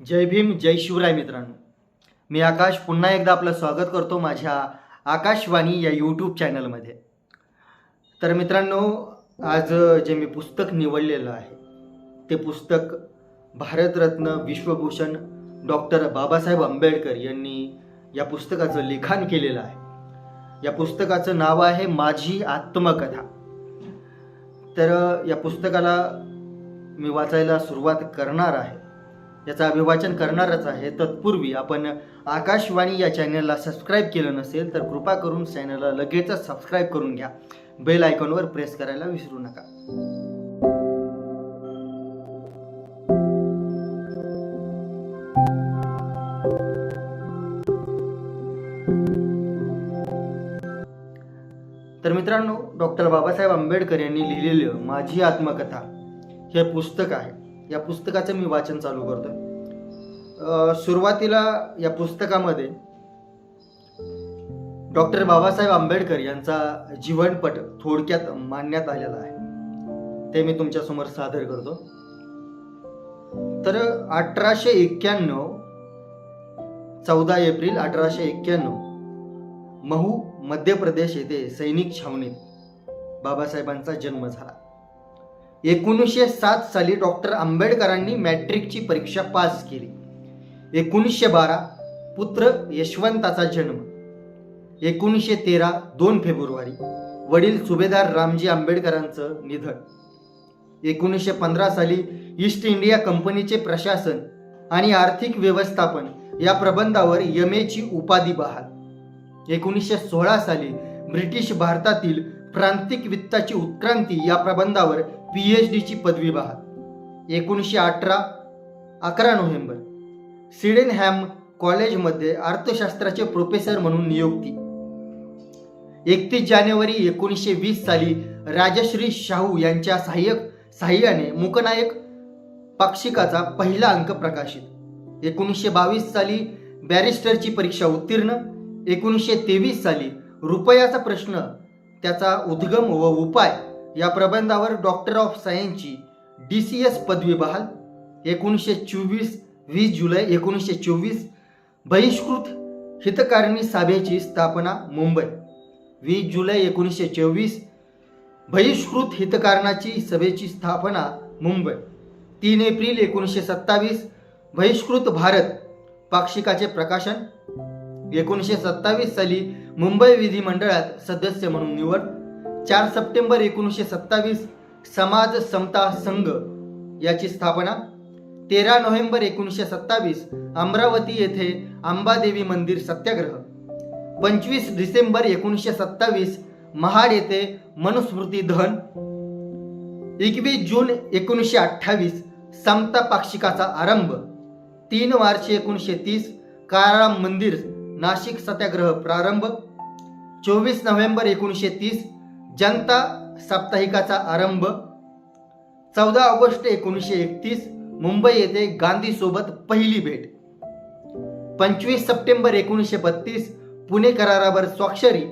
जय भीम जय शिवराय मित्रांनो. मी आकाश पुन्हा एकदा आपलं स्वागत करतो माझ्या आकाशवाणी या यूट्यूब चॅनलमध्ये तर मित्रांनो आज जे मी पुस्तक निवडलेलं आहे ते पुस्तक भारतरत्न विश्वभूषण डॉक्टर बाबासाहेब आंबेडकर यांनी या पुस्तकाचं लिखाण केलेलं आहे. या पुस्तकाचं नाव आहे माझी आत्मकथा. तर या पुस्तकाला मी वाचायला सुरुवात करणार आहे. याचा अभिवाचन करणारच आहे. तत्पूर्वी आपण आकाशवाणी या चॅनलला सबस्क्राईब केलं नसेल तर कृपा करून चॅनलला लगेचच सबस्क्राईब करून घ्या. बेल आयकॉनवर प्रेस करायला विसरू नका. तर मित्रांनो डॉक्टर बाबासाहेब आंबेडकर यांनी लिहिलेलं माझी आत्मकथा हे पुस्तक आहे. या पुस्तकाचं मी वाचन चालू करतो सुरुवातीला या पुस्तकामध्ये डॉक्टर बाबासाहेब आंबेडकर यांचा जीवनपट थोडक्यात मांडण्यात आलेला आहे. ते मी तुमच्यासमोर सादर करतो. तर अठराशे एक्क्याण्णव चौदा एप्रिल अठराशे एक्क्याण्णव महू मध्य प्रदेश येथे सैनिक छावणीत बाबासाहेबांचा जन्म झाला. एकोणीसशे सात साली डॉक्टर आंबेडकरांनी मॅट्रिकची परीक्षा पास केली. एकोणीसशे बारा पुत्र यशवंताचा जन्म. एकोणीसशे तेरा दोन फेब्रुवारी वडील सुभेदार रामजी आंबेडकरांचं निधन. एकोणीसशे पंधरा साली ईस्ट इंडिया कंपनीचे प्रशासन आणि आर्थिक व्यवस्थापन या प्रबंधावर यमेची उपाधी बहाल. एकोणीसशे सोळा साली ब्रिटिश भारतातील प्रांतिक वित्ताची उत्क्रांती या प्रबंधावर पी एच डीची पदवी बहाल एकोणीसशे अठरा अकरा नोव्हेंबर. सिडेनहॅम कॉलेजमध्ये अर्थशास्त्राचे प्रोफेसर म्हणून नियुक्ती. एकतीस जानेवारी एकोणीसशे वीस साली राजश्री शाहू यांच्या सहाय्यक सहाय्याने मुकनायक पाक्षिकाचा पहिला अंक प्रकाशित. एकोणीसशे बावीस साली बॅरिस्टरची परीक्षा उत्तीर्ण. एकोणीसशे तेवीस साली रुपयाचा प्रश्न त्याचा उद्गम व उपाय या प्रबंधावर डॉक्टर ऑफ सायन्सची डी सी एस पदवी बहाल. एकोणीसशे चोवीस वीस जुलै एकोणीसशे चोवीस बहिष्कृत हितकारिणी सभेची स्थापना मुंबई. वीस जुलै एकोणीसशे चोवीस बहिष्कृत हितकारणाची सभेची स्थापना मुंबई. तीन एप्रिल एकोणीसशे सत्तावीस बहिष्कृत भारत पाक्षिकाचे प्रकाशन. एकोणीसशे सत्तावीस साली मुंबई विधिमंडळात सदस्य म्हणून निवड. चार सप्टेंबर एकोणीसशे सत्तावीस समाज समता संघ याची स्थापना. तेरा नोव्हेंबर एकोणीसशे सत्तावीस अमरावती येथे अंबादेवी मंदिर सत्याग्रह. पंचवीस डिसेंबर एकोणीसशे सत्तावीस महाड येथे मनुस्मृती दहन. एकवीस जून एकोणीसशे अठ्ठावीस समता पाक्षिकाचा आरंभ. तीन मार्च एकोणीसशे तीस काराम मंदिर नाशिक सत्याग्रह प्रारंभ. चोवीस नोव्हेंबर एकोणीसशे तीस जनता साप्ताहिकाचा आरंभ. चौदा ऑगस्ट एकोणीसशे एकतीस मुंबई येथे गांधीसोबत पहिली भेट. पंचवीस सप्टेंबर एकोणीसशे बत्तीस पुणे करारावर स्वाक्षरी.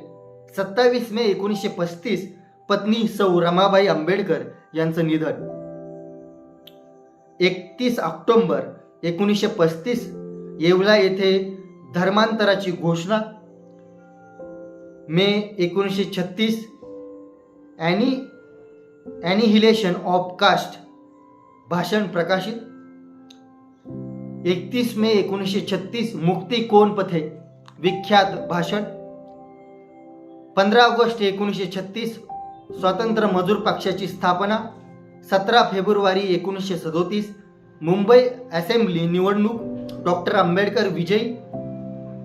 सत्तावीस मे एकोणीसशे पस्तीस पत्नी सौ रमाबाई आंबेडकर यांचं निधन. एकतीस ऑक्टोंबर एकोणीसशे पस्तीस येवला येथे धर्मांतराची घोषणा. मे एकोणीसशे छत्तीस ॲनी ॲनिहिलेशन ऑफ कास्ट भाषण प्रकाशित. एकतीस मे एकोणीसशे छत्तीस मुक्ती कोण पथे? विख्यात भाषण. पंधरा ऑगस्ट एकोणीसशे छत्तीस स्वातंत्र्य मजूर पक्षाची स्थापना. सतरा फेब्रुवारी एकोणीसशे सदोतीस मुंबई असेंब्ली निवडणूक. डॉक्टर आंबेडकर विजयी.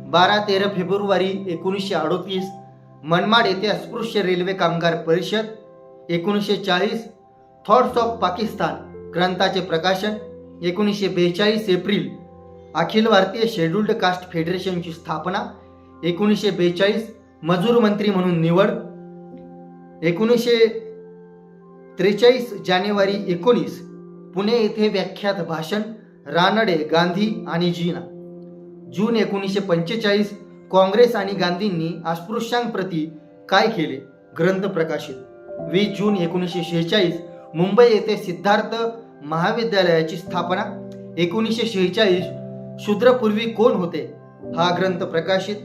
बारा तेरा फेब्रुवारी एकोणीसशे अडोतीस मनमाड येथे अस्पृश्य रेल्वे कामगार परिषद एकोणीसशे चाळीस थॉट्स ऑफ पाकिस्तान ग्रंथाचे प्रकाशन एकोणीसशे बेचाळीस April Akhil Bharatiya scheduled caste फेडरेशनची स्थापना एकोणीसशे बेचाळीस मजूर मंत्री म्हणून निवड एकोणीसशे त्रेचाळीस जानेवारी एकोणीस पुणे येथे व्याख्यात भाषण रानडे गांधी आणि जीना जून एकोणीसशे पंचेचाळीस काँग्रेस आणि गांधींनी अस्पृश्यांप्रती काय केले? ग्रंथ प्रकाशित. वीस जून एकोणीसशे शेहेचाळीस मुंबई येथे सिद्धार्थ महाविद्यालयाची स्थापना. एकोणीसशे शेहेचाळीस शूद्रपूर्वी कोण होते? हा ग्रंथ प्रकाशित.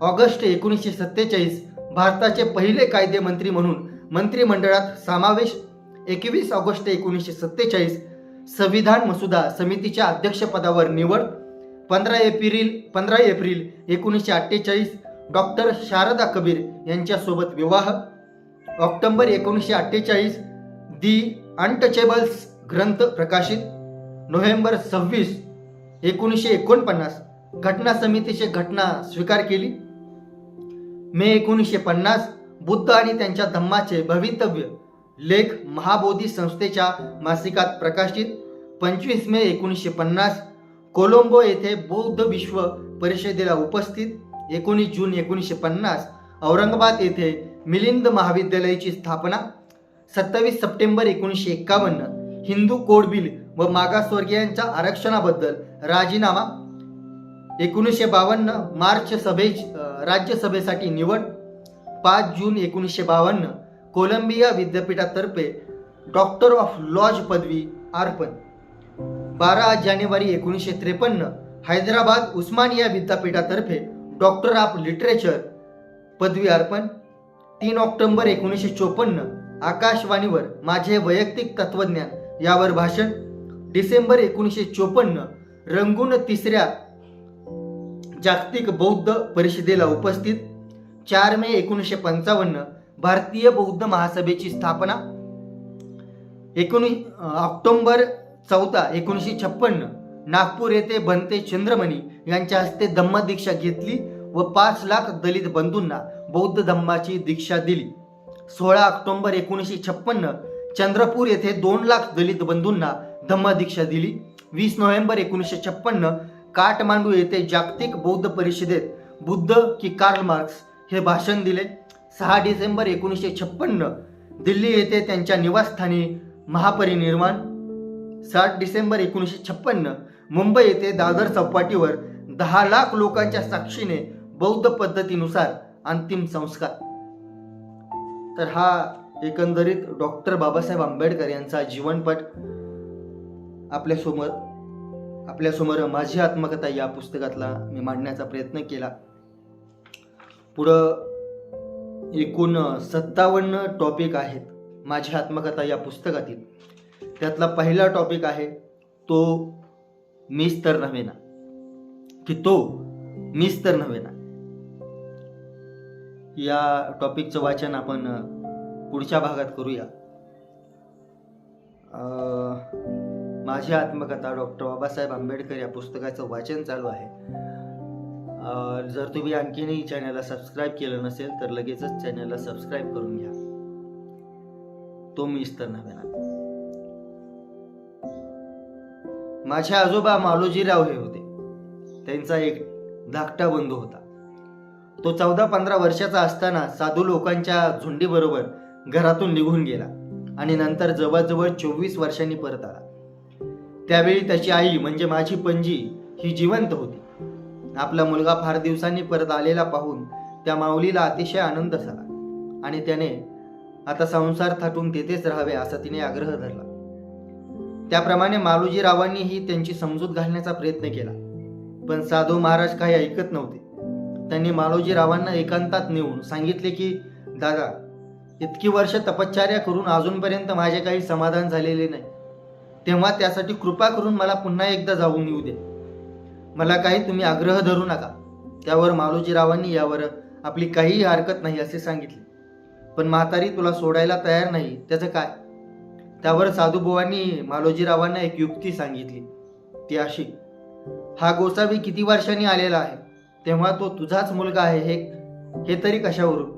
ऑगस्ट एकोणीसशे सत्तेचाळीस भारताचे पहिले कायदे मंत्री म्हणून मंत्रिमंडळात समावेश. एकवीस ऑगस्ट एकोणीसशे सत्तेचाळीस संविधान मसुदा समितीच्या अध्यक्षपदावर निवड. पंधरा एप्रिल पंधरा एप्रिल एकोणीसशे अठ्ठेचाळीस डॉक्टर शारदा कबीर यांच्यासोबत विवाह. ऑक्टोबर एकोणीसशे अठ्ठेचाळीस दी अनटचेबल्स ग्रंथ प्रकाशित. नोव्हेंबर सव्वीस एकोणीसशे एकोणपन्नास घटना समितीची घटना स्वीकार केली. मे एकोणीसशे पन्नास बुद्ध आणि त्यांच्या धम्माचे भवितव्य लेख महाबोधी संस्थेच्या मासिकात प्रकाशित. पंचवीस मे एकोणीसशे पन्नास कोलंबो येथे बौद्ध विश्व परिषदेला उपस्थित एकोणीस जून एकोणीसशे पन्नास औरंगाबाद येथे मिलिंद महाविद्यालयाची स्थापना सत्तावीस सप्टेंबर एकोणीसशे एक्कावन्न हिंदू कोड बिल व मागासवर्गीयांच्या आरक्षणाबद्दल राजीनामा एकोणीसशे बावन्न मार्च सभे राज्यसभेसाठी निवड पाच जून एकोणीसशे बावन्न कोलंबिया विद्यापीठातर्फे डॉक्टर ऑफ लॉज पदवी अर्पण. बारा जानेवारी एकोणीसशे त्रेपन्न हैदराबाद उस्मानिया विद्यापीठातर्फे डॉक्टर ऑफ लिटरेचर पदवी अर्पण. तीन ऑक्टोबर एकोणीसशे चोपन्न आकाशवाणीवर माझे वैयक्तिक तत्वज्ञान यावर भाषण. डिसेंबर एकोणीसशे चोपन्न रंगून तिसऱ्या जागतिक बौद्ध परिषदेला उपस्थित. चार मे एकोणीसशे पंचावन्न भारतीय बौद्ध महासभेची स्थापना. एकोणीस ऑक्टोंबर चौदा एकोणीसशे छप्पन्न नागपूर येथे बनते चंद्रमणी. यांच्या हस्ते धम्म दीक्षा घेतली व पाच लाख दलित बंधूंना बौद्ध धम्माची दीक्षा दिली. सोळा ऑक्टोबर एकोणीसशे छप्पन्न चंद्रपूर येथे दोन लाख दलित बंधूंना धम्म दीक्षा दिली. वीस नोव्हेंबर एकोणीसशे छप्पन्न काठमांडू येथे जागतिक बौद्ध परिषदेत बुद्ध की कार्ल मार्क्स हे भाषण दिले. सहा डिसेंबर एकोणीसशे छप्पन्न दिल्ली येथे त्यांच्या निवासस्थानी महापरिनिर्वाण सात डिसेंबर एकोणीसशे छप्पन्न मुंबई येथे दादर चौपाटीवर दहा लाख लोकांच्या साक्षीने बौद्ध पद्धतीनुसार अंतिम संस्कार. तर हा एकंदरीत डॉक्टर बाबासाहेब आंबेडकर यांचा जीवनपट आपल्यासमोर आपल्यासमोर माझी आत्मकथा या पुस्तकातला मी मांडण्याचा प्रयत्न केला. पुढं एकूण सत्तावन्न टॉपिक आहेत माझी आत्मकथा या पुस्तकातील. त्यातला पहिला टॉपिक आहे तो मीच तर नव्हे ना की तो मीच तर नव्हे ना या टॉपिकचं वाचन आपण पुढच्या भागात करूया. माझी आत्मकथा डॉक्टर बाबासाहेब आंबेडकर या पुस्तकाचं वाचन चालू आहे. जर तुम्ही आणखीनही चॅनलला सबस्क्राईब केलं नसेल तर लगेचच चॅनलला सबस्क्राईब करून घ्या. तो मी तर नव्हे ना माझे आजोबा मालोजीराव हे होते. त्यांचा एक धाकटा बंधू होता. तो चौदा पंधरा वर्षाचा असताना साधू लोकांच्या झुंडीबरोबर घरातून निघून गेला आणि नंतर जवळजवळ चोवीस वर्षांनी परत आला. त्यावेळी त्याची आई म्हणजे माझी पणजी ही जिवंत होती. आपला मुलगा फार दिवसांनी परत आलेला पाहून त्या माऊलीला अतिशय आनंद झाला आणि त्याने आता संसार थाटून तेथेच राहावे असा तिने आग्रह धरला. त्याप्रमाणे मालोजीरावांनीही त्यांची समजूत घालण्याचा प्रयत्न केला. पण साधू महाराज काही ऐकत नव्हते. त्यांनी मालोजीरावांना एकांतात नेऊन सांगितले की दादा इतकी वर्ष तपश्चर्या करून अजूनपर्यंत माझे काही समाधान झालेले नाही. तेव्हा त्यासाठी कृपा करून मला पुन्हा एकदा जाऊन येऊ दे. मला काही तुम्ही आग्रह धरू नका. त्यावर मालोजीरावांनी यावर आपली काहीही हरकत नाही असे सांगितले. पण म्हातारी तुला सोडायला तयार नाही त्याचं काय? त्यावर साधूबुवांनी मालोजीरावांना एक युक्ती सांगितली. ती अशी हा गोसावी किती वर्षांनी आलेला आहे? तेव्हा तो तुझाच मुलगा आहे हे हे तरी कशावरून?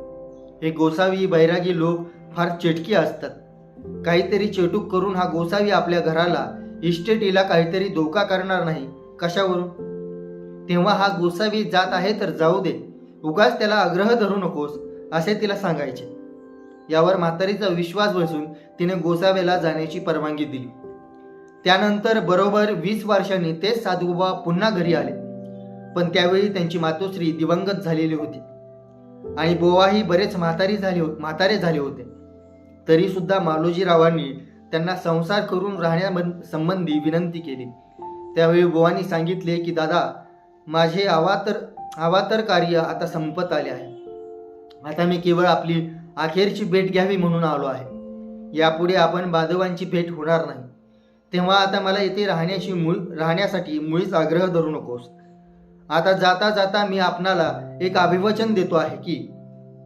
हे गोसावी बैरागी लोक फार चेटकी असतात. काहीतरी चेटूक करून हा गोसावी आपल्या घराला इस्टेटीला काहीतरी धोका करणार नाही. कशावरून? तेव्हा हा गोसावी जात आहे तर जाऊ दे. उगाच त्याला आग्रह धरू नकोस असे तिला सांगायचे. यावर म्हातारीचा विश्वास बसून तिने गोसाव्याला जाण्याची परवानगी दिली. त्यानंतर बरोबर वीस वर्षांनी तेच साधूबा पुन्हा घरी आले. पण त्यावेळी त्यांची मातोश्री दिवंगत झालेली होती. आणि बोवाही बरेच म्हातारी झाले हो-, म्हातारे झाले होते. तरी सुद्धा मालोजीरावांनी त्यांना संसार करून राहण्या संबंधी विनंती केली. त्यावेळी बोवांनी सांगितले की दादा माझे आवातर आवातर कार्य आता संपत आले आहे. आता मी केवळ आपली अखेरची भेट घ्यावी म्हणून आलो आहे. यापुढे आपण बांधवांची भेट होणार नाही. तेव्हा आता मला इथे राहण्याची मूळ राहण्यासाठी मुळीच आग्रह धरू नकोस. आता जाता जाता मी आपणाला एक अभिवचन देतो आहे की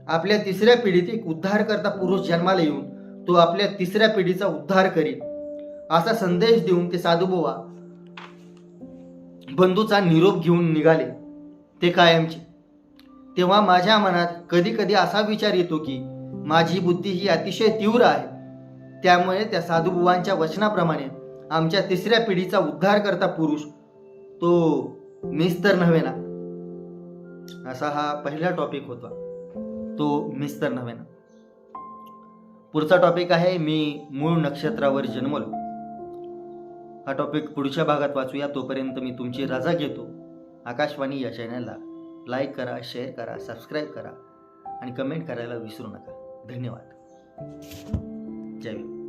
आपल्या तिसऱ्या पिढीत एक उद्धार करता पुरुष जन्माला येऊन तो आपल्या तिसऱ्या पिढीचा उद्धार करील. असा संदेश देऊन ते साधुबोवा बंधूचा निरोप घेऊन निघाले. ते कायमचे. तेव्हा माझ्या मनात कधी कधी असा विचार येतो की माझी बुद्धी ही अतिशय तीव्र आहे. त्यामुळे त्या साधुबुवांच्या वचनाप्रमाणे आमच्या तिसऱ्या पिढीचा उद्धार करता पुरुष तो मीच तर नव्हे ना. असा हा पहिला टॉपिक होता. तो मीच तर नव्हे ना. पुढचा टॉपिक आहे मी मूळ नक्षत्रावर जन्मलो. हा टॉपिक पुढच्या भागात वाचूया. तोपर्यंत मी तुमची रजा घेतो. आकाशवाणी या चॅनलला लाईक करा शेअर करा सबस्क्राईब करा आणि कमेंट करायला विसरू नका. धन्यवाद. जय